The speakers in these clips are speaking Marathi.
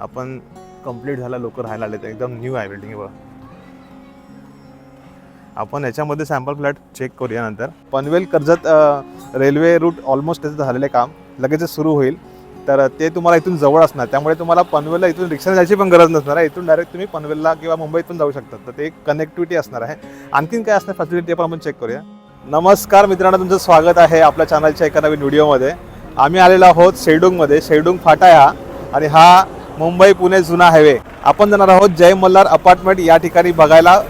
आपण कंप्लीट झाला लोक राहायला आले तर एकदम न्यू आहे बिल्डिंग बघा. आपण याच्यामध्ये सॅम्पल फ्लॅट चेक करूया नंतर. Panvel Karjat railway route almost त्याचं झालेलं काम. लगेचच सुरू होईल. तर ते तुम्हाला इथून जवळ असणार. त्यामुळे तुम्हाला पनवेलला इथून रिक्षा जायची पण गरज नसणार आहे. इथून डायरेक्ट तुम्ही पनवेलला किंवा मुंबईतून जाऊ शकता. तर ते एक कनेक्टिव्हिटी असणार आहे. आणखीन काय असणार फॅसिलिटी आपण आपण चेक करूया. नमस्कार मित्रांनो तुमचं स्वागत आहे आपल्या चॅनलच्या एका नवीन व्हिडिओमध्ये आम्ही आलेलो आहोत शेडूंगमध्ये. शेडूंग फाटा हा. आणि हा मुंबई पुणे जुना हायवे आपण जाणार आहोत जय मल्हार अपार्टमेंट या ठिकाणी बघायला.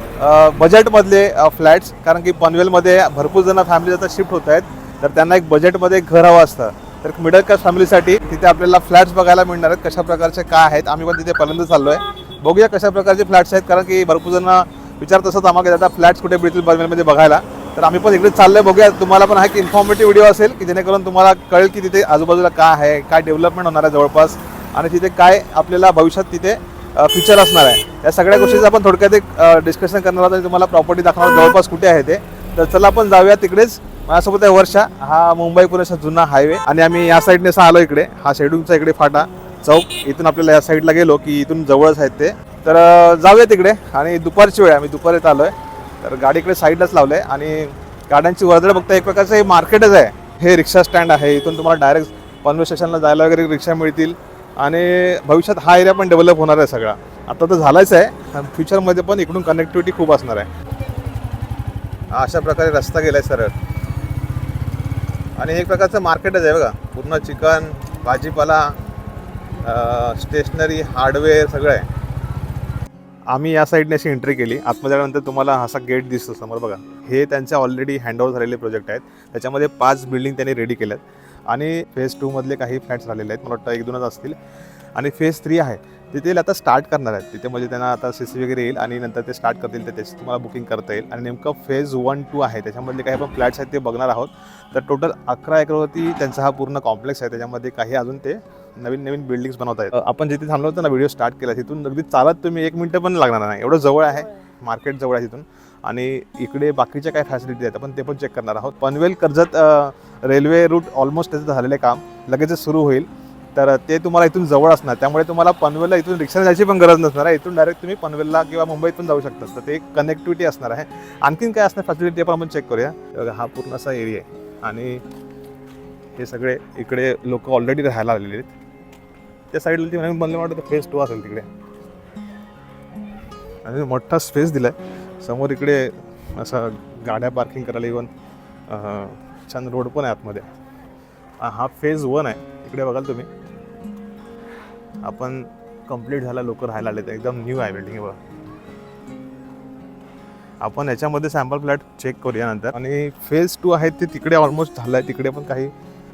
बजेटमधले फ्लॅट्स कारण की पनवेलमध्ये भरपूर जण फॅमिली आता शिफ्ट होत आहेत. तर त्यांना एक बजेटमध्ये एक घर हवं असतं. तर मिडल क्लास फॅमिलीसाठी तिथे आपल्याला फ्लॅट्स बघायला मिळणार आहेत. कशा प्रकारचे काय आहेत आम्ही पण तिथे पहिल्यांदा चाललो आहे बघूया कशा प्रकारचे फ्लॅट्स आहेत कारण की भरपूर जण विचारत असत आम्हाला आता फ्लॅट्स कुठे मिळतील पनवेलमध्ये बघायला. तर आम्ही पण इकडे आहे बघूया. तुम्हाला पण आहे की इन्फॉर्मेटिव्ह व्हिडिओ असेल की जेणेकरून तुम्हाला कळेल की तिथे आजूबाजूला काय आहे काय डेव्हलपमेंट होणार आहे जवळपास. आणि तिथे काय आपल्याला भविष्यात तिथे फ्युचर असणार आहे. या सगळ्या गोष्टीचं आपण थोडक्यात एक डिस्कशन करणार आहोत आणि तुम्हाला प्रॉपर्टी दाखवणार जवळपास कुठे आहे ते. तर चला आपण जाऊया तिकडेच. माझ्यासोबत आहे वर्षा. हा मुंबई पुण्याचा जुना हायवे आणि आम्ही या साईडने असं आलो इकडे. हा शेड्यूलचा इकडे फाटा. चौक. इथून आपल्याला या साईडला गेलो की इथून जवळच आहेत ते. तर जाऊया तिकडे आणि दुपारची वेळ आहे. आम्ही आलो आहे तर गाडी इकडे साईडलाच आहे आणि गाड्यांची वर्दळ बघता एक प्रकारचं हे मार्केटच आहे. हे रिक्षा स्टँड आहे. इथून तुम्हाला डायरेक्ट पनवेल स्टेशनला जायला वगैरे रिक्षा मिळतील. आणि भविष्यात हा एरिया पण डेव्हलप होणार आहे सगळा. आता तर झालाच आहे आणि फ्युचरमध्ये पण इकडून कनेक्टिव्हिटी खूप असणार आहे. अशा प्रकारे रस्ता गेलाय सरळ. आणि एक प्रकारचं मार्केटच आहे बघा. पूर्ण चिकन भाजीपाला स्टेशनरी हार्डवेअर सगळं आहे. आम्ही या साईडने अशी एंट्री केली. आतमध्ये आल्यानंतर तुम्हाला असा गेट दिसतो समोर बघा. हे त्यांचे ऑलरेडी हँडओव्हर झालेले प्रोजेक्ट आहेत. त्याच्यामध्ये पाच बिल्डिंग त्यांनी रेडी केल्यात. आणि फेज टूमधले काही फ्लॅट्स झालेले आहेत मला वाटतं एक दोनच असतील. आणि फेज थ्री आहे तिथे आता स्टार्ट करणार आहेत. तिथे म्हणजे त्यांना आता सी सी वगैरे येईल आणि नंतर ते स्टार्ट करतील तर त्याची तुम्हाला बुकिंग करता येईल. आणि नेमकं फेज वन टू आहे त्याच्यामधले काही आपण फ्लॅट्स आहेत ते बघणार आहोत. तर टोटल अकरा एकरवरती त्यांचा हा पूर्ण कॉम्प्लेक्स आहे त्याच्यामध्ये काही अजून ते नवीन नवीन बिल्डिंग्स बनवत आहेत आपण जिथे थांबलो होतो ना व्हिडिओ स्टार्ट केला तिथून अगदी चालत तुम्ही एक मिनटं पण लागणार नाही. एवढं जवळ आहे मार्केट जवळ आहे तिथून. आणि इकडे बाकीच्या काय फॅसिलिटी आहेत आपण ते पण चेक करणार आहोत. Panvel Karjat railway route almost त्याचं झालेलं काम लगेचच सुरू होईल. तर ते तुम्हाला इथून जवळ असणार त्यामुळे तुम्हाला पनवेलला इथून रिक्षा जायची पण गरज नसणार आहे. इथून डायरेक्ट तुम्ही पनवेलला किंवा मुंबईतून जाऊ शकतात तर ते एक कनेक्टिव्हिटी असणार आहे. आणखीन काय असणार फॅसिलिटी पण आपण चेक करूया. हा पूर्ण असा एरिया आहे. आणि हे सगळे इकडे लोक ऑलरेडी राहायला आलेले आहेत. त्या साईडला ती नवीन बनले वाटतं फेस टू असेल तिकडे. आणि मोठा स्पेस आहे समोर इकडे असं गाड्या पार्किंग करायला इवन छान रोड पण आहे आतमध्ये. हा- फेज वन आहे. इकडे बघाल तुम्ही. आपण कंप्लीट झाला लोक राहायला आले तर एकदम न्यू आहे बिल्डिंग बघा. आपण याच्यामध्ये सॅम्पल फ्लॅट चेक करूया नंतर. आणि फेज टू आहे ते तिकडे ऑलमोस्ट झालं आहे तिकडे पण काही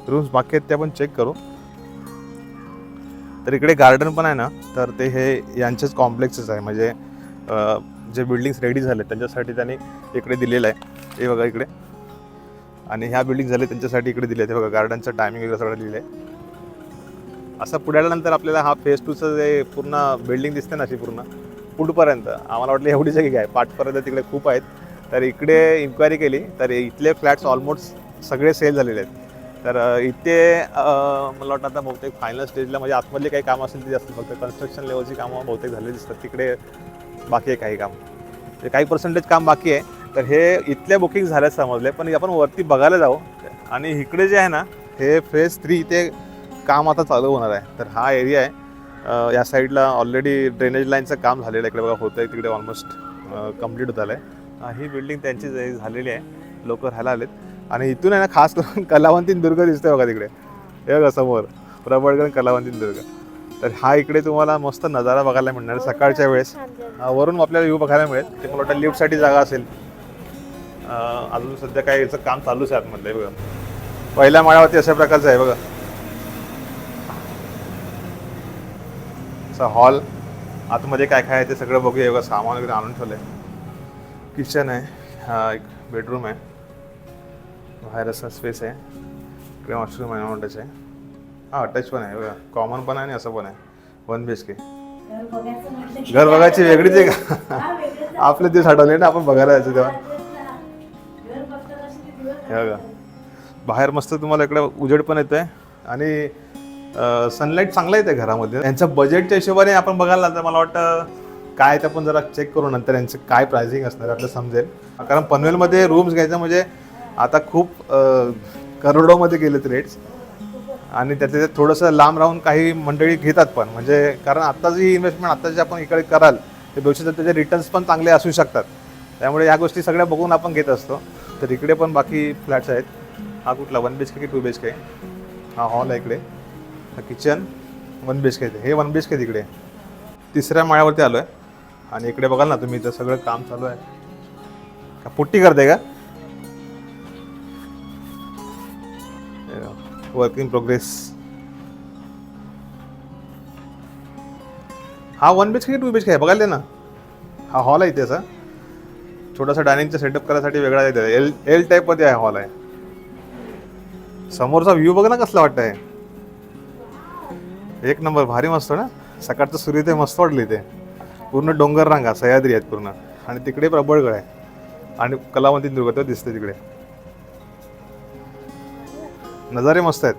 रूम्स बाकी आहेत ते आपण चेक करू. तर इकडे गार्डन पण आहे ना तर ते हे यांचेच कॉम्प्लेक्सेस आहे. म्हणजे जे बिल्डिंग्स रेडी झाले त्यांच्यासाठी त्यांनी इकडे दिलेलं आहे. हे बघा इकडे. आणि ह्या बिल्डिंग झाले त्यांच्यासाठी इकडे दिले ते बघा गार्डनचं टायमिंग वगैरे सगळं दिलं आहे. असं पुढे आल्यानंतर आपल्याला हा फेज टूचं जे पूर्ण बिल्डिंग दिसते ना अशी पूर्ण पुढपर्यंत आम्हाला वाटलं एवढी जगी आहे पाठपर्यंत तिकडे खूप आहेत. तर इकडे इन्क्वायरी केली तर इथले फ्लॅट्स ऑलमोस्ट सगळे सेल झालेले आहेत. तर इथे मला वाटतं आता बहुतेक फायनल स्टेजला म्हणजे आतमधले काही कामं असेल ते जास्त फक्त कन्स्ट्रक्शन लेवलची कामं बहुतेक झालेली दिसतात. तिकडे बाकी आहे काही काम. ते काही पर्सेंटेज काम बाकी आहे. तर हे इथल्या बुकिंग झाल्यात समजले पण आपण वरती बघायला जाऊ. आणि इकडे जे आहे ना हे फेज थ्री इथे काम आता चालू होणार आहे. तर हा एरिया आहे. या साईडला ऑलरेडी ड्रेनेज लाईनचं काम झालेलं आहे. इकडे बघा होतं आहे तिकडे ऑलमोस्ट कंप्लीट होत आलं आहे ही बिल्डिंग त्यांची जे झालेली आहे लोक राहायला आलेत. आणि इथून आहे ना खास करून कलावंतीन दुर्ग दिसतंय बघा तिकडे. हे बघा समोर. प्रबळगड कलावंतीन दुर्ग. तर हा इकडे तुम्हाला मस्त नजारा बघायला मिळणार आहे सकाळच्या वेळेस. अ, वरून आपल्याला व्ह्यू बघायला मिळेल. ते मला वाटतं लिफ्टसाठी जागा असेल. अजून सध्या काय याचं काम चालूच आहे आतमधलं हे बघा. पहिल्या माळ्यावरती अशा प्रकारचं आहे बघा. असा हॉल आतमध्ये काय काय आहे ते सगळं बघूया. बघा सामान वगैरे आणून ठेवलंय. किचन आहे. हा एक बेडरूम आहे. बाहेर असा स्पेस आहे. इकडे वॉशरूम आहे अटॅच आहे. हा अटॅच पण आहे बघा. कॉमन पण आहे आणि असं पण आहे. वन बी एच के घर बघायची वेगळीच आहे का? आपले दिवस हटवले ना आपण बघायला जायचं तेव्हा. हे बघा. बाहेर मस्त तुम्हाला इकडे उजेड पण येतोय. आणि सनलाईट चांगला येते घरामध्ये. यांचं बजेटच्या हिशोबाने आपण बघायला तर मला वाटतं काय ते आपण जरा चेक करू नंतर यांचं काय प्राइसिंग असणार आहे आपल्याला समजेल. कारण पनवेलमध्ये रूम्स घ्यायचं म्हणजे आता खूप अं, करोडोमध्ये गेलेत रेट्स आणि त्याच्या त्याच्यात थोडंसं लांब राहून काही मंडळी घेतात पण. म्हणजे कारण आत्ता जी इन्व्हेस्टमेंट आत्ता जे आपण इकडे कराल ते भविष्यात त्याचे रिटर्न्स पण चांगले असू शकतात. त्यामुळे या गोष्टी सगळ्या बघून आपण घेत असतो. तर इकडे पण बाकी फ्लॅट्स आहेत. हा कुठला? वन बी एच के की टू बी एच के हा हॉल आहे इकडे. हा kitchen one B H K हे वन बी एच के तिकडे तिसऱ्या माळ्यावरती आलो आहे आणि इकडे बघाल ना तुम्ही इथं सगळं काम चालू आहे. का पुट्टी करते का? वर्क इन प्रोग्रेस हा वन बीच की के टू बीच के आहे बघायला ना. हा हॉल आहे इथे असा. छोटासा डायनिंगचा सेटअप करायसाठी वेगळा आहे एल एल टाईपमध्ये आहे हॉल आहे. समोरचा व्ह्यू बघ ना कसला वाटत आहे एक नंबर भारी मस्त ना. सकाळचं सूर्य ते मस्त वाटलं इथे. पूर्ण डोंगर रांगा सह्याद्री आहेत पूर्ण. आणि तिकडे प्रबळगड आहे. आणि कलावंती दुर्गत दिसते तिकडे. नजारे मस्त आहेत.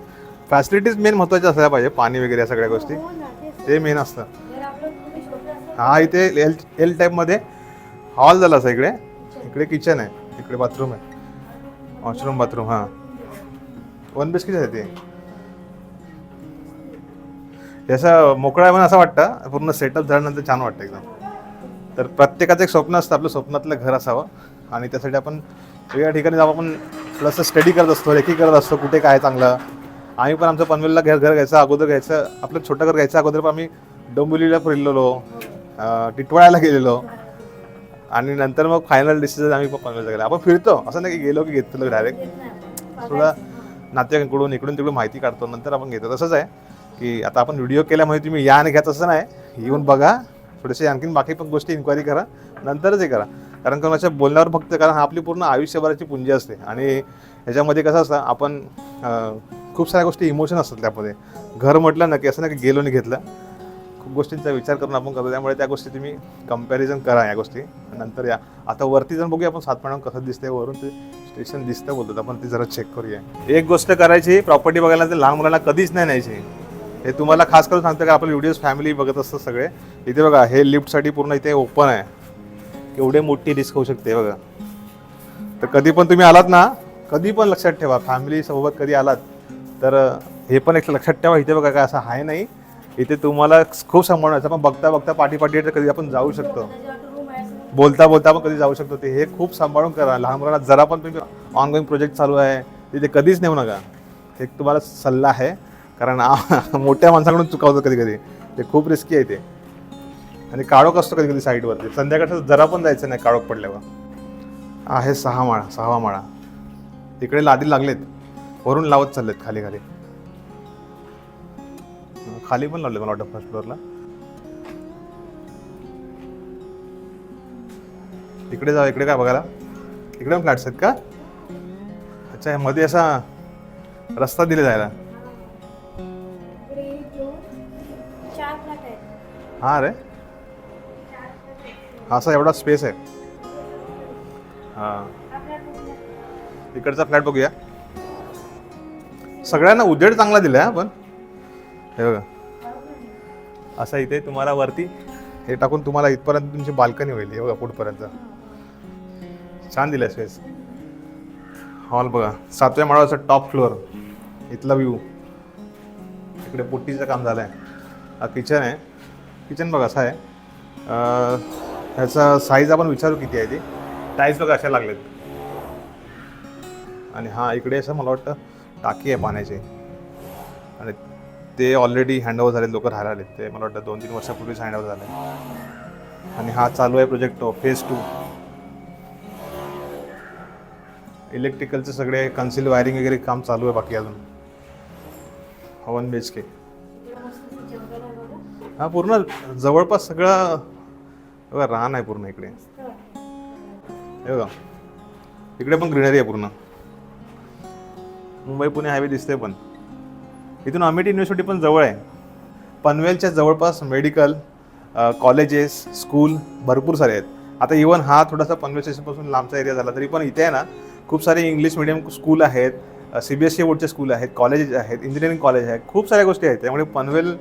फॅसिलिटीज मेन महत्त्वाच्या असल्या पाहिजे पाणी वगैरे या सगळ्या गोष्टी. ते मेन असतं. हा इथे एल एल टाईपमध्ये हॉल झाला असा इकडे. इकडे किचन आहे. इकडे बाथरूम आहे. वॉशरूम बाथरूम हां. वन बी आहे ते. याचा मोकळा आहे म्हणून असं वाटतं. पूर्ण सेटअप झाल्यानंतर छान वाटतं एकदम. तर प्रत्येकाचं एक स्वप्न असतं आपलं स्वप्नातलं घर असावं. आणि त्यासाठी आपण वेगळ्या ठिकाणी जाऊन आपण थोडंसं स्टडी करत असतो लेखी करत असतो कुठे काय चांगलं. आम्ही पण आमचं पनवेलला घर घर घ्यायचं अगोदर घ्यायचं आपलं छोटं घर घ्यायचं अगोदर पण आम्ही डोंबिवलीला फिरलेलो टिटवाळ्याला गेलेलो. आणि नंतर मग फायनल डिसिजन आम्ही पनवेलला गेलो आपण फिरतो असं नाही की गेलो की घेतलो डायरेक्ट थोडं नातेवाईकांकडून इकडून तिकडून माहिती काढतो नंतर आपण घेतो. तसंच आहे की आता आपण व्हिडिओ केल्यामुळे तुम्ही या आणि घ्या तसं नाही. येऊन बघा. थोडेसे आणखीन बाकी पण गोष्टी इन्क्वायरी करा. नंतरच हे करा. कारण कोणाच्या बोलण्यावर फक्त कारण हा आपली पूर्ण आयुष्यभराची पुंजी असते. आणि ह्याच्यामध्ये कसं असतं आपण खूप साऱ्या गोष्टी इमोशन असतात त्यामध्ये. घर म्हटलं ना की असं नाही की गेलो आणि घेतलं. खूप गोष्टींचा विचार करून आपण करतो. त्यामुळे त्या गोष्टी तुम्ही कंपॅरिझन करा या गोष्टी. नंतर या. आता वरती जाऊन बघूया आपण सातपणा कसं दिसतंय वरून ते स्टेशन दिसतं बोलतात. आपण ते जरा चेक करूया. एक गोष्ट करायची प्रॉपर्टी बघायला तर लहान मुलांना कधीच नाही न्यायची. हे तुम्हाला खास करून सांगतं का आपले व्हिडिओज फॅमिली बघत असतात सगळे. इथे बघा हे लिफ्टसाठी पूर्ण इथे ओपन आहे. एवढे मोठी रिस्क होऊ शकते बघा. तर कधी पण तुम्ही आलात ना कधी पण लक्षात ठेवा. फॅमिली सोबत कधी आलात तर हे पण एक लक्षात ठेवा. इथे बघा काय असं आहे नाही. इथे तुम्हाला खूप सांभाळायचं पण बघता बघता पाठी पाठी तर कधी आपण जाऊ शकतो. बोलता बोलता पण कधी जाऊ शकतो. ते हे खूप सांभाळून करा. लहान मुलांना जरा पण तुम्ही ऑनगोईंग प्रोजेक्ट चालू आहे. तिथे कधीच नेऊ नका. एक तुम्हाला सल्ला आहे. कारण मोठ्या माणसाकडून चुकावतो कधी कधी ते खूप रिस्की आहे ते. आणि काळोख असतो कधी कधी साईडवरती. संध्याकाळचं जरा पण जायचं नाही काळोख पडल्यावर. आहे सहा माळा सहावा माळा. तिकडे लादी लागलेत. वरून लावत चाललेत खाली खाली. खाली पण लावले मला वाटतं फर्स्ट फ्लोअरला इकडे जा इकडे काय बघायला? इकडे पण फ्लॅट्स आहेत का? अच्छा हे मध्ये असा रस्ता दिले जायला हा रे. असा एवढा स्पेस आहे. हां. फ्लॅट बघूया. इकडचा फ्लॅट बघूया. सगळ्यांना उजेड चांगला दिला आहे पण. हे बघा. असं इथे तुम्हाला वरती हे टाकून तुम्हाला इथपर्यंत तुमची बाल्कनी होईल. हे बघा पुढपर्यंत. छान दिलाय स्पेस हॉल बघा. सातव्या माळाचा टॉप फ्लोअर इथला व्ह्यू इकडे पुट्टीचं काम झालं आहे हा किचन आहे. किचन बघा असं आहे. ह्याचा साईज आपण विचारू किती आहे ती. टाईल्स बघा अशा लागलेत. आणि हा इकडे असं मला वाटतं टाकी आहे पाण्याची. आणि ते ऑलरेडी हँडओव्हर झाले लोक राहायला आले ते मला वाटतं दोन तीन वर्षापूर्वीच हँडओव्हर झाले आणि हा चालू आहे प्रोजेक्ट फेज टू इलेक्ट्रिकलचे सगळे कन्सिल वायरिंग वगैरे काम चालू आहे बाकी अजून. हवन बी के हा पूर्ण जवळपास सगळं बघा रान आहे पूर्ण इकडे. हे बघा. इकडे पण ग्रीनरी आहे पूर्ण. मुंबई पुणे हायवे दिसते पण. इथून अमेठी युनिव्हर्सिटी पण जवळ आहे. पनवेलच्या जवळपास मेडिकल कॉलेजेस स्कूल भरपूर सारे आहेत. आता इवन हा थोडासा पनवेल स्टेशनपासून लांबचा एरिया झाला तरी पण इथे आहे ना खूप सारे इंग्लिश मिडियम स्कूल आहेत सी बी एस सी बोर्डचे स्कूल आहेत कॉलेजेस आहेत इंजिनिअरिंग कॉलेज आहेत खूप साऱ्या गोष्टी आहेत. त्यामुळे पनवेल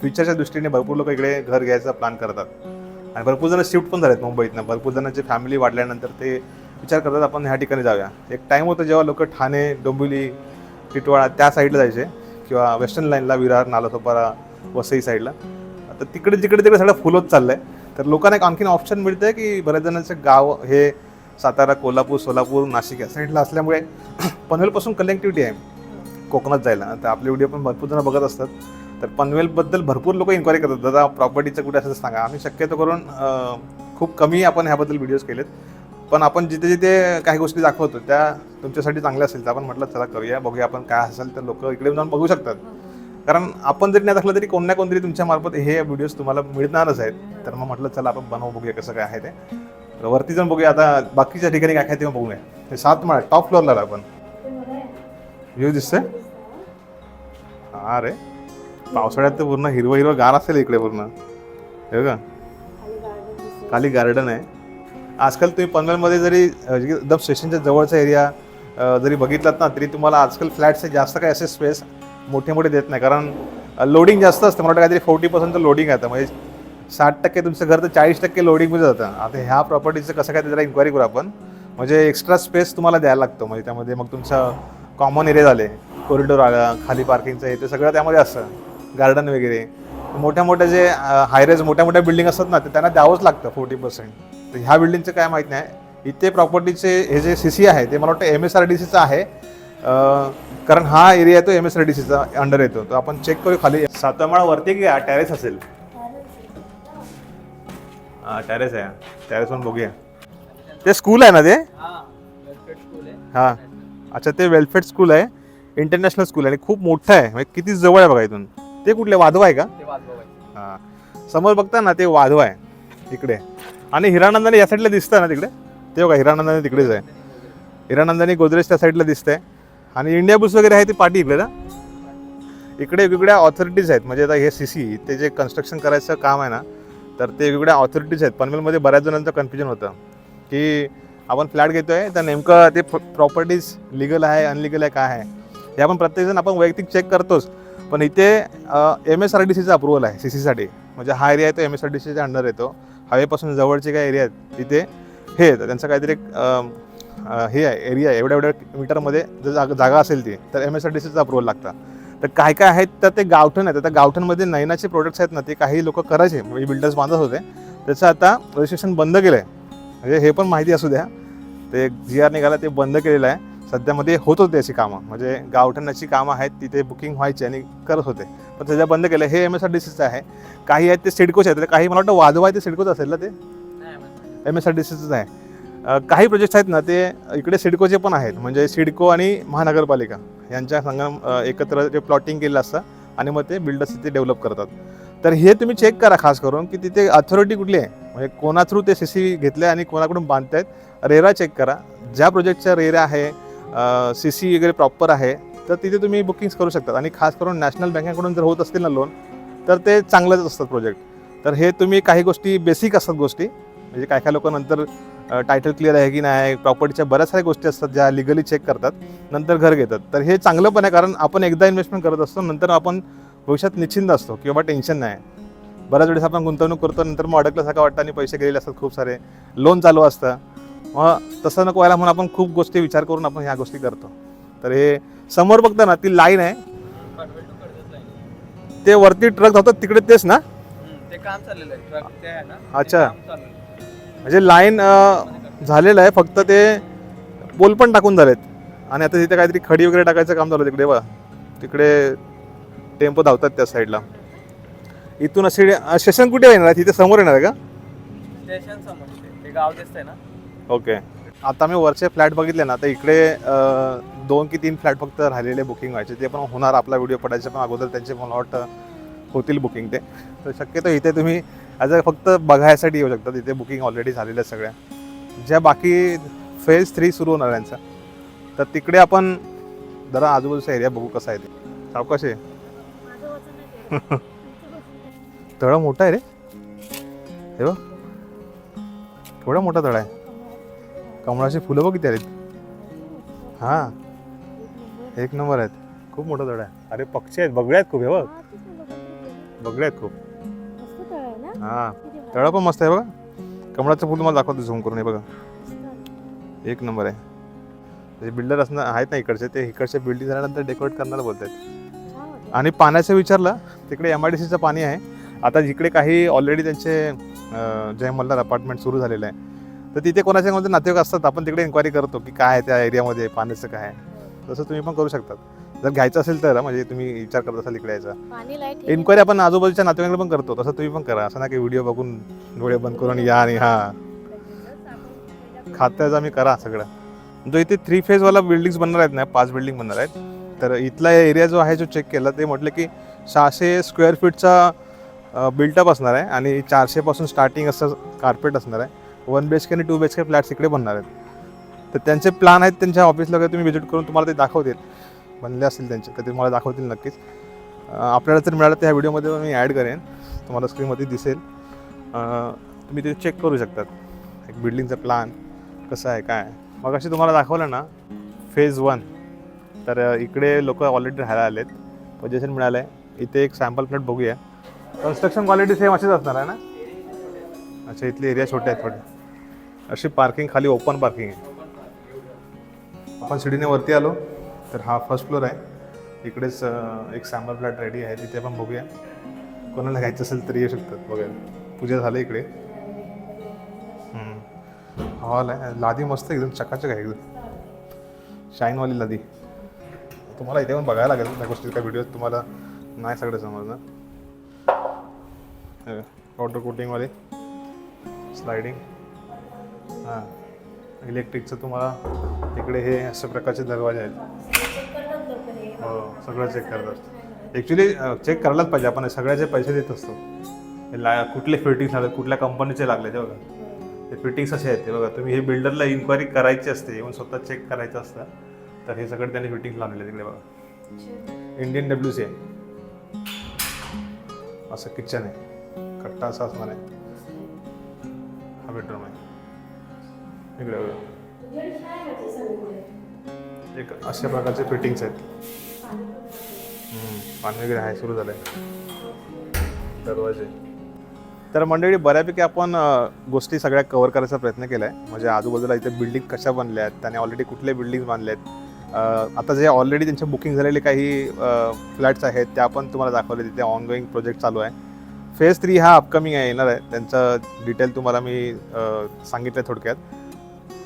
फ्युचरच्या दृष्टीने भरपूर लोक इकडे घर घ्यायचा प्लॅन करतात. आणि भरपूर जण शिफ्ट पण झालेत मुंबईतनं. भरपूर जणांची फॅमिली वाढल्यानंतर ते विचार करतात आपण ह्या ठिकाणी जाऊया. एक टाईम होतं जेव्हा लोक ठाणे डोंबिवली टिटवाळा त्या साईडला जायचे किंवा वेस्टर्न लाईनला विरार नालासोपारा वसई साईडला आता तिकडे जिकडे तिकडे सगळं फुल होत चाललंय. तर लोकांना एक आणखीन ऑप्शन मिळतं आहे की बऱ्याच जणांचे गाव हे सातारा कोल्हापूर सोलापूर नाशिक या साईडला असल्यामुळे पनवेलपासून कनेक्टिव्हिटी आहे. कोकणात जायला. तर आपले व्हिडिओ पण भरपूर जण बघत असतात. तर पनवेलबद्दल भरपूर लोक इन्क्वायरी करतात. दादा प्रॉपर्टीचं कुठे असं सांगा. आम्ही शक्यतो करून खूप कमी आपण ह्याबद्दल व्हिडिओज केलेत. पण आपण जिथे जिथे काही गोष्टी दाखवतो त्या तुमच्यासाठी चांगल्या असेल तर आपण म्हटलं चला करूया बघूया आपण काय असेल तर लोक इकडे जाऊन बघू शकतात. कारण आपण जरी नाही दाखवलं तरी कोण ना कोणतरी तुमच्या मार्फत हे व्हिडिओज तुम्हाला मिळणारच आहेत. तर मग म्हटलं चला आपण बनवू बघूया कसं काय आहे ते. तर वरती जाऊन बघूया. आता बाकीच्या ठिकाणी काय काय ते बघूया. हे सात माळ टॉप फ्लोअरला आपण. ते. व्ह्यू दिसतंय? हा रे. पावसाळ्यात तर पूर्ण हिरवं हिरवं गार असेल इकडे पूर्ण. हे का खाली गार्डन आहे. आजकाल तुम्ही पनवेलमध्ये जरी एकदम स्टेशनच्या जवळचा एरिया जरी बघितलात ना तरी तुम्हाला आजकाल फ्लॅट्सचे जास्त काही असे स्पेस मोठे मोठे देत नाही. कारण लोडिंग जास्त असतं. मला वाटतं काहीतरी फोर्टी पर्सेंट लोडिंग आहे म्हणजे साठ टक्के तुमचं घर तर चाळीस टक्के लोडिंगमध्ये जातं. आता ह्या प्रॉपर्टीचं कसं काय जरा इन्क्वायरी करू आपण. म्हणजे एक्स्ट्रा स्पेस तुम्हाला द्यायला लागतो. म्हणजे त्यामध्ये मग तुमचं कॉमन एरिया झाले. कॉरिडोर आला खाली पार्किंगचं हे ते सगळं त्यामध्ये असतं. गार्डन वगैरे. मोठ्या मोठ्या जे हायरेज मोठ्या मोठ्या बिल्डिंग असतात ना ते त्यांना द्यावंच लागतं फोर्टी पर्सेंट तर ह्या बिल्डिंगचं काय माहीत नाही. इथे प्रॉपर्टीचे हे जे सी सी आहे ते मला वाटतं एम एस आर डी सीचं आहे. कारण हा एरिया आहे तो एम एस आर डी सीचा अंडर येतो. तर आपण चेक करू खाली. सातमाळा वरती की टॅरेस असेल. हां टॅरेस आहे. टॅरेसवरून बघूया. ते स्कूल आहे ना ते? हां अच्छा ते वेलफेअर स्कूल आहे. इंटरनॅशनल स्कूल आहे आणि खूप मोठं आहे. म्हणजे किती जवळ आहे बघा इथून. ते कुठले? वाधवा आहे का? हां. समोर बघता ना ते वाधवा आहे. इकडे. आणि हिरानंदाने या साईडला दिसतं ना तिकडे? ते बघा हिरानंदाने तिकडेच आहे. हिरानंदाने गोदरेज त्या साईडला दिसतंय. आणि इंडिया बुस वगैरे आहे ती पाठी इकडे ना? इकडे वेगवेगळ्या ऑथॉरिटीज आहेत. म्हणजे आता हे सी सी ते जे कन्स्ट्रक्शन करायचं काम आहे ना तर ते वेगवेगळ्या ऑथॉरिटीज आहेत. पनवेलमध्ये बऱ्याच जणांचं कन्फ्युजन होतं. की आपण फ्लॅट घेतोय तर नेमकं ते प्रॉपर्टीज लिगल आहे अनलिगल आहे काय आहे? हे आपण प्रत्येकजण आपण वैयक्तिक चेक करतोच. पण इथे एम एस आर डी सीचा अप्रुव्हल आहे सी सीसाठी म्हणजे हा एरिया आहे तो एम एस आर डी सीच्या अंडर येतो हायवेपासून जवळचे काय एरिया आहेत तिथे हे येतं. त्यांचं काहीतरी एक हे आहे एरिया आहे. एवढ्या एवढ्या मीटरमध्ये जर जागा जागा असेल ती तर एम एस आर डी सीचं अप्रुव्हल लागतं. तर काय काय आहेत तर ते गावठण आहेत. आता गावठणमध्ये नैनाचे प्रोडक्ट्स आहेत ना ते काही लोक करायचे. म्हणजे बिल्डर्स बांधत होते. त्याचं आता रजिस्ट्रेशन बंद केलं आहे म्हणजे हे पण माहिती असू द्या. ते जी आर निघाला ते बंद केलेलं आहे. सध्यामध्ये होत होते अशी कामं. म्हणजे गावठणाची कामं आहेत तिथे बुकिंग व्हायची आणि करत होते. पण सध्या बंद केलं. हे एम एस आर डी सीचं आहे. काही आहेत ते सिडकोचे आहेत. तर काही मला वाटतं वाधवा आहे ते सिडकोच असेल ना ते? एम एस आर डी सीचंच आहे काही प्रोजेक्ट्स आहेत ना ते इकडे सिडकोचे पण आहेत. म्हणजे सिडको आणि महानगरपालिका यांच्या संगम एकत्र जे प्लॉटिंग केलेलं असतं आणि मग ते बिल्डर्स तिथे डेव्हलप करतात. तर हे तुम्ही चेक करा खास करून की तिथे अथॉरिटी कुठली आहे. म्हणजे कोणा थ्रू ते सी सी घेतले आणि कोणाकडून बांधतायत. रेरा चेक करा. ज्या प्रोजेक्टच्या रेरा आहे सी सी वगैरे प्रॉपर आहे तर तिथे तुम्ही बुकिंग्स करू शकतात आणि खास करून नॅशनल बँकेकडून जर होत असतील ना लोन तर ते चांगलंच असतात प्रोजेक्ट तर हे तुम्ही काही गोष्टी बेसिक असतात गोष्टी. म्हणजे काय काय लोक नंतर टायटल क्लिअर आहे की नाही प्रॉपर्टीच्या बऱ्याच साऱ्या गोष्टी असतात ज्या लिगली चेक करतात नंतर घर घेतात. तर हे चांगलं पण आहे कारण आपण एकदा इन्व्हेस्टमेंट करत असतो नंतर आपण भविष्यात निश्चिंत असतो की बाबा टेन्शन नाही. बऱ्याच वेळेस आपण गुंतवणूक करतो नंतर मग अडकल्यासारखं वाटतं आणि पैसे गेलेले असतात खूप सारे. लोन चालू असतं. मग तसं नको व्हायला म्हणून आपण खूप गोष्टी विचार करून आपण ह्या गोष्टी करतो. तर हे समोर बघता ना ती लाईन आहे. ते वरती ट्रक धावतात तिकडे तेच ना? ते काम चाललेलं आहे. ट्रक ते आहे ना. ते अच्छा. म्हणजे लाईन झालेलं आहे फक्त ते पोल पण टाकून झालेत. आणि आता तिथे काहीतरी खडी वगैरे टाकायचं काम झालं तिकडे बघा. तिकडे टेम्पो धावतात त्या साईडला इथून असे स्टेशन कुठे येणार आहे? तिथे समोर येणार आहे का? स्टेशन समोर. ते गाव दिसतंय ना? ओके. आता मी वरचे फ्लॅट बघितले ना तर इकडे दोन की तीन फ्लॅट फक्त राहिलेले बुकिंग व्हायचे. ते पण होणार आपला व्हिडिओ पडायचे पण अगोदर त्यांचे मला वाटतं होतील बुकिंग ते. तर शक्यतो इथे तुम्ही ॲज अ फक्त बघायसाठी येऊ शकता तिथे बुकिंग ऑलरेडी झालेल्या सगळ्या. ज्या बाकी फेज थ्री सुरू होणार आहे यांचा. तर तिकडे आपण जरा आजूबाजूचा एरिया बघू कसा आहे ते. सावकाश आहे माझं मोठा आहे रे. हे बघ. केवढा मोठा तळा आहे. कमळाची फुलं बघ किती हां. एक नंबर आहेत. खूप मोठा झाड आहे. अरे पक्षी आहेत. बगळे आहेत खूप हे बघ. हा, आहेत खूप. हां. तळ पण मस्त आहे बघा. कमळाचं फुल तुम्हाला दाखवतो झूम करून हे बघा. एक नंबर आहे. बिल्डर असणार आहेत ना इकडचे ते इकडचे बिल्डिंग झाल्यानंतर डेकोरेट करणार बोलत आहेत आणि पाण्याचं विचारलं तिकडे एम आय डी सीचं पाणी आहे. आता जिकडे काही ऑलरेडी त्यांचे जय मल्हार अपार्टमेंट सुरू झालेलं आहे. तर तिथे कोणाचे कोणते नातेवाईक असतात आपण तिकडे इन्क्वायरी करतो की काय आहे त्या एरियामध्ये पाण्याचं काय आहे. तसं तुम्ही पण करू शकतात. जर घ्यायचं असेल तर म्हणजे तुम्ही विचार करत असाल इकडे यायचा. पाणी लाइट इन्क्वायरी आपण आजूबाजूच्या नातेवाईकडे पण करतो तसं तुम्ही पण करा. असं ना की व्हिडिओ बघून डोळे बंद करून या आणि हा. खात्याचं आम्ही करा सगळं. जो इथे थ्री फेजवाला बिल्डिंग्स बनणार आहेत ना पाच बिल्डिंग बनणार आहेत. तर इथला एरिया जो आहे जो चेक केला ते म्हटलं की सहाशे स्क्वेअर फीटचा बिल्टअप असणार आहे आणि चारशेपासून स्टार्टिंग असं कार्पेट असणार आहे. वन बी एच के आणि two B H K flats इकडे बनणार आहेत. तर त्यांचे प्लॅन आहेत त्यांच्या ऑफिसला वगैरे तुम्ही व्हिजिट करून तुम्हाला ते दाखवतील. बनले असतील त्यांचे तर ते तुम्हाला दाखवतील नक्कीच. आपल्याला जर मिळालं तर ह्या व्हिडिओमध्ये मी ॲड करेन. तुम्हाला स्क्रीनमध्ये दिसेल. तुम्ही ते चेक करू शकतात. एक बिल्डिंगचा प्लॅन कसं आहे काय मग अशी तुम्हाला दाखवलं ना फेज वन तर इकडे लोक ऑलरेडी राहायला आलेत. पजेशन मिळालं आहे इथे एक सॅम्पल प्लॉट बघूया. कन्स्ट्रक्शन क्वालिटी सेम अशीच असणार आहे ना? अच्छा इथले एरिया छोटे आहेत थोडे. अशी पार्किंग खाली ओपन पार्किंग आहे. आपण सिडीने वरती आलो तर हा फर्स्ट फ्लोअर आहे. इकडेच एक सॅम्पल फ्लॅट रेडी आहे. तिथे पण बघूया. कोणाला घ्यायचं असेल तर येऊ शकतात बघायला. पूजा झालं इकडे. हॉल आहे. लादी मस्त एकदम चकाचक आहे एकदम. शाईनवाली लादी. तुम्हाला इथे पण बघायला लागेल. त्या गोष्टी काय व्हिडिओ तुम्हाला नाही सगळं समजणार. वॉटर कोटिंगवाले स्लायडिंग हां. इलेक्ट्रिकचं तुम्हाला इकडे हे अशा प्रकारचे दरवाजे आहेत. हो सगळं चेक करतात ॲक्च्युली चेक करायलाच पाहिजे. आपण सगळ्याचे पैसे देत असतो हे ला कुठले फिटिंग्स लागले कुठल्या कंपनीचे लागले ते बघा. ते फिटिंग्स असे आहेत ते बघा. तुम्ही हे बिल्डरला इन्क्वायरी करायची असते येऊन स्वतः चेक करायचं असतं तर हे सगळं त्यांनी फिटिंग्स लावलेले तिकडे बघा. इंडियन डब्ल्यू सी आहे असं किचन आहे. कट्टा असा असणार आहे. हा बेडरूम आहे इकडे बघा. एक अशा प्रकारचे फिटिंग्स आहेत. पाणी वगैरे आहे सुरू झालंय. दरवाजे. तर मंडळी बऱ्यापैकी आपण गोष्टी सगळ्या कव्हर करायचा प्रयत्न केला आहे म्हणजे आजूबाजूला इथे बिल्डिंग कशा बनल्या आहेत त्याने ऑलरेडी कुठले बिल्डिंग बांधले आहेत. आता जे ऑलरेडी त्यांचे बुकिंग झालेले काही फ्लॅट्स आहेत त्या पण तुम्हाला दाखवले. तिथे ऑनगोईंग प्रोजेक्ट चालू आहे. फेज थ्री हा अपकमिंग आहे येणार आहे. त्यांचं डिटेल तुम्हाला मी सांगितलं थोडक्यात.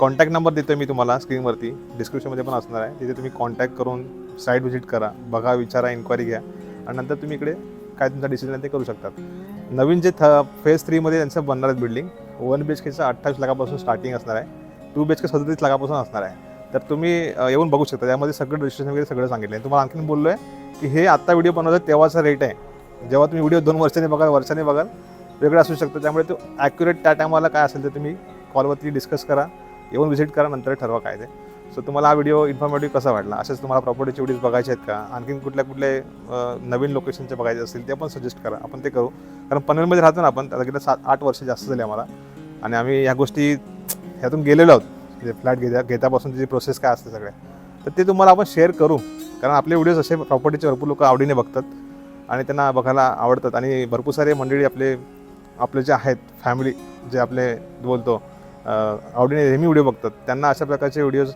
कॉन्टॅक्ट नंबर देतो मी तुम्हाला स्क्रीनवरती डिस्क्रिप्शनमध्ये पण असणार आहे. तिथे तुम्ही कॉन्टॅक्ट करून साईट व्हिजिट करा. बघा विचारा इन्क्वायरी घ्या. आणि नंतर तुम्ही इकडे काय तुमचा डिसिजन ते करू शकतात नवीन जे थ फेज थ्रीमध्ये त्यांचं बनणार आहे बिल्डिंग वन बी एच केचं अठ्ठावीस लाखापासून स्टार्टिंग असणार आहे. टू बी एच के सदतीस लाखापासून असणार आहे. तर तुम्ही येऊन बघू शकता. त्यामध्ये सगळं रजिस्ट्रेशन वगैरे सगळं सांगितलं आहे तुम्हाला आणखीन बोललो आहे की हे आत्ता व्हिडिओ बनवतो तेव्हाचा रेट आहे. जेव्हा तुम्ही व्हिडिओ दोन वर्षांनी बघाल वर्षांनी बघाल वेगळं असू शकतं. त्यामुळे तो ॲक्युरेट त्या टायमाला काय असेल ते तुम्ही कॉलवरती डिस्कस करा. येऊन व्हिजिट करा नंतर ठरवा काय ते. सो तुम्हाला हा व्हिडिओ इन्फॉर्मेटिव्ह कसा वाटला? असेच तुम्हाला प्रॉपर्टीचे व्हिडिओज बघायचे आहेत का? आणखीन कुठल्या कुठले नवीन लोकेशनचे बघायचे असतील ते पण सजेस्ट करा. आपण ते करू. कारण पनवेलमध्ये राहतो ना आपण त्याला गेल्या सात आठ वर्ष जास्त झाली आम्हाला. आणि आम्ही ह्या गोष्टी ह्यातून गेलेलो आहोत. म्हणजे फ्लॅट घेता घेतापासून त्याची प्रोसेस काय असते सगळ्या. तर ते तुम्हाला आपण शेअर करू. कारण आपले व्हिडिओज असे प्रॉपर्टीचे भरपूर लोक आवडीने बघतात. आणि त्यांना बघायला आवडतात. आणि भरपूर सारे मंडळी आपले आपले जे आहेत फॅमिली जे आपले बोलतो आवडीने नेहमी व्हिडिओ बघतात. त्यांना अशा प्रकारचे व्हिडिओज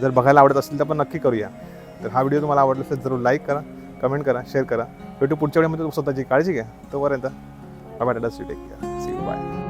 जर बघायला आवडत असतील तर आपण नक्की करूया. तर हा व्हिडिओ तुम्हाला आवडला असेल जरूर लाईक करा कमेंट करा शेअर करा. भेटू पुढच्या वेळेमध्ये स्वतःची काळजी घ्या. तोपर्यंत bye bye take care see bye